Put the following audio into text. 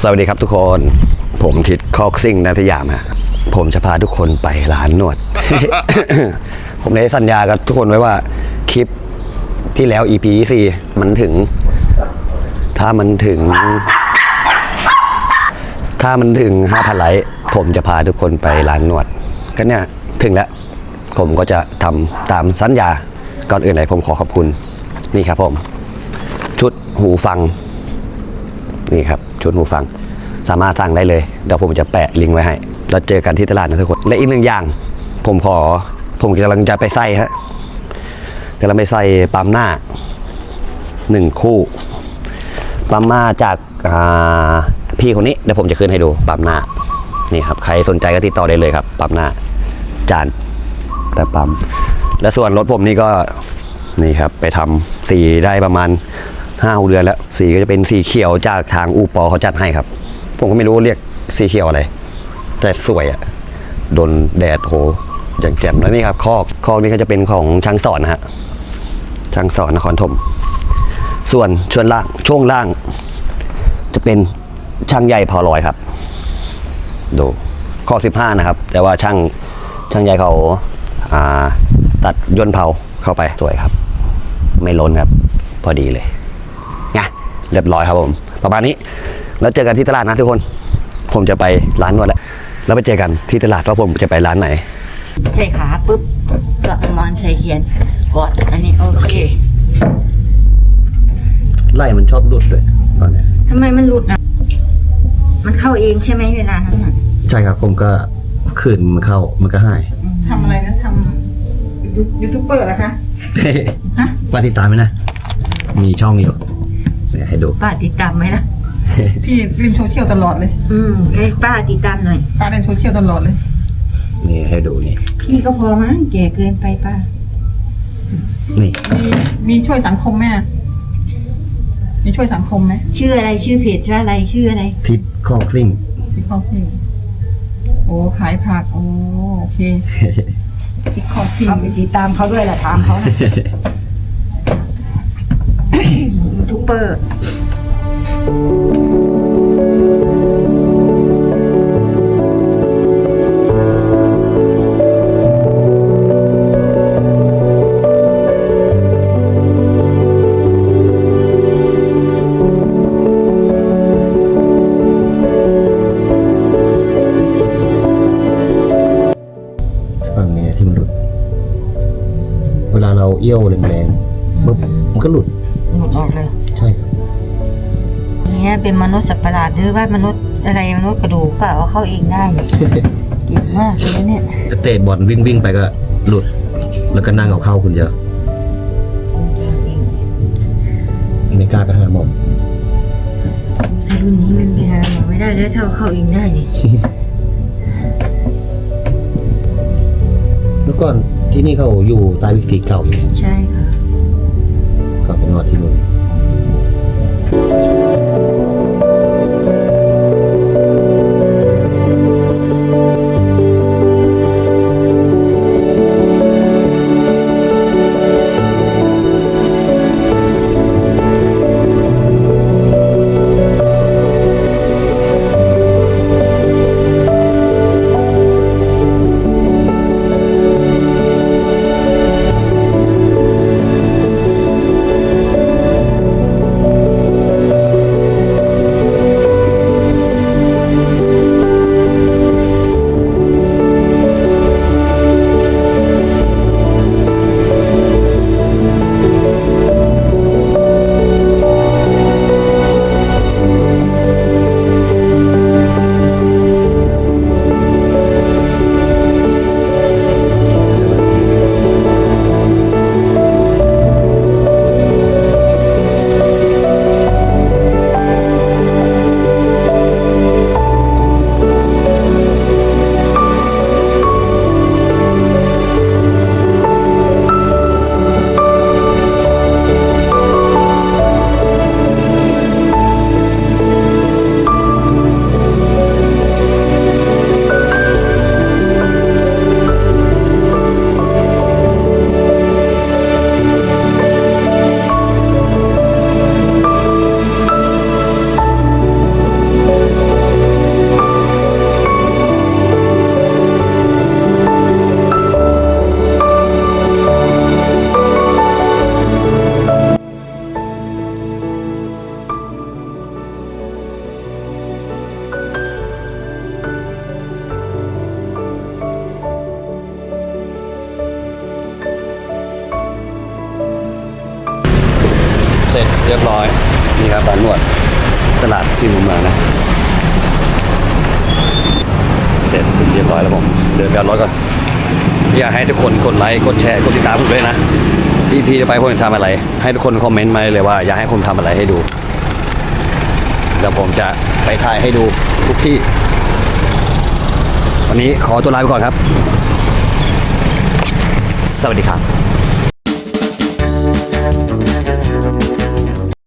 สวัสดีครับทุกคน ผมทิศคอกซิ่งนัทยามฮะผมจะพาทุกคนไปร้านนวด ผมได้สัญญากับทุกคนไว้ว่า คลิปที่แล้ว EP 4มันถึง ถ้ามันถึง ถ้ามันถึง 5,000 ไลค์ผมจะพาทุกคนไปร้านนวด ก็เนี่ย ถึงแล้ว ผมก็จะทำตามสัญญาก่อนอื่นเลยผมขอขอบคุณ นี่ครับผม ชุดหูฟัง นี่ครับ ชุดหูฟัง สามารถสั่งได้เลย เดี๋ยวผมจะแปะลิงก์ไว้ให้ แล้วเจอกันที่ตลาดนะทุกคน และอีกหนึ่งอย่าง ผมขอ ผมกำลังจะไปใส่ฮะกำลังไปใส่ปั๊มหน้าหนึ่งคู่ ปั๊มหน้าจากาพี่คนนี้ เดี๋ยวผมจะขึ้นให้ดูปั๊มหน้า นี่ครับ ใครสนใจก็ติดต่อได้เลยครับ ปั๊มหน้า จานแต่ปั๊ม และส่วนรถผมนี่ก็ นี่ครับ ไปทำสีได้ประมาณ ห้าหกเดือนแล้ว สีก็จะเป็นสีเขียวจากทางอูปอเขาจัดให้ครับ ผมก็ไม่รู้เรียกสีเขียวอะไร แต่สวยอะโดนแดดโหอย่างแจ่มแล้วนี่ครับคอกคอกนี้ก็จะเป็นของช่างสอนนะฮะช่างสอนนครธมส่วนช่วงล่างช่วงล่าง จะเป็นช่างใหญ่พอลอยครับ ดูข้อ15 นะครับ แต่ว่าช่างช่างใหญ่เขาาตัดย่นเผาเข้าไปสวยครับ ไม่ล้นครับ พอดีเลย เรียบร้อยครับผม ประมาณนี้ แล้วเจอกันที่ตลาดนะทุกคน ผมจะไปร้านนวดแล้ว แล้วไปเจอกันที่ตลาดว่าผมจะไปร้านไหนใส่ขาปุ๊บก็เอามอนใส่เขียนกอดอันนี้โอเค ไล่มันชอบหลุดด้วยตอนนี้ทำไมมันหลุดอะมันเข้าเองใช่ไหมเวลานั้นอะใช่ครับผมก็ขืนมันเข้ามันก็หาย ทำอะไรนะทำยูยูทูบเบอร์เหรอคะ ว่าติดตามไหมนะ มีช่องอยู่เดี๋ยว ให้ดูป้าติดตามไหมล่ะ พี่เล่นโซเชียลตลอดเลยอืมให้ป้าติดตามหน่อย ป้าเล่นโซเชียลตลอดเลย นี่ให้ดูนี่ พี่ก็พอมั้งแก่เกินไปป้า นี่มีมีช่วยสังคมไหมอะมีช่วยสังคมไหมชื่ออะไรชื่อเพจชื่ออะไรชื่ออะไร ทิศคอกซิ่งที่เขาซิ่งโอ้ขายผักโอ้โอเคที่เขาซิ่ง เอาไปติดตามเขาด้วยแหละถามเขานะยูทูบเบอร์ ฝั่งเนี้ที่มันหลุด เวลาเราเอี้ยวแรงๆปุ๊บมันก็หลุด ออกเลยใช่ครับเนี่ยเป็นมนุษย์สัตว์ประหลาดหรือว่ามนุษย์อะไรมนุษย์กระดูกเปล่าเอาเข้าเองได้เก่งมากเลยเนี่ยจะเตะบอลวิ่งวิ่งๆไปก็หลุด แล้วก็นั่งเอาเข้าคุณเยอะไม่กล้าไปหาหมอใช่รุ่นนี้มันไปหาหมอไม่ได้แล้วถ้าเอาเข้าเองได้นี่เมื่อก่อนที่นี่เขาอยู่ใต้วิกซีเก่าอยู่ใช่ค่ะ เขาเป็นนวดที่นู่น ครับร้านนวดตลาดซีมุมเมืองนะ เสร็จเรียบร้อยแล้วผมเดินไปเอารถก่อนอยากให้ทุกคนกดไลค์กดแชร์กดติดตามผมด้วยนะ EP จะไปผมจะทำอะไร ให้ทุกคนคอมเมนต์มาเลยว่า อยากให้ผมทำอะไรให้ดูเดี๋ยวผมจะไปถ่ายให้ดูทุกที่ วันนี้ขอตัวลาไปก่อนครับ สวัสดีครับ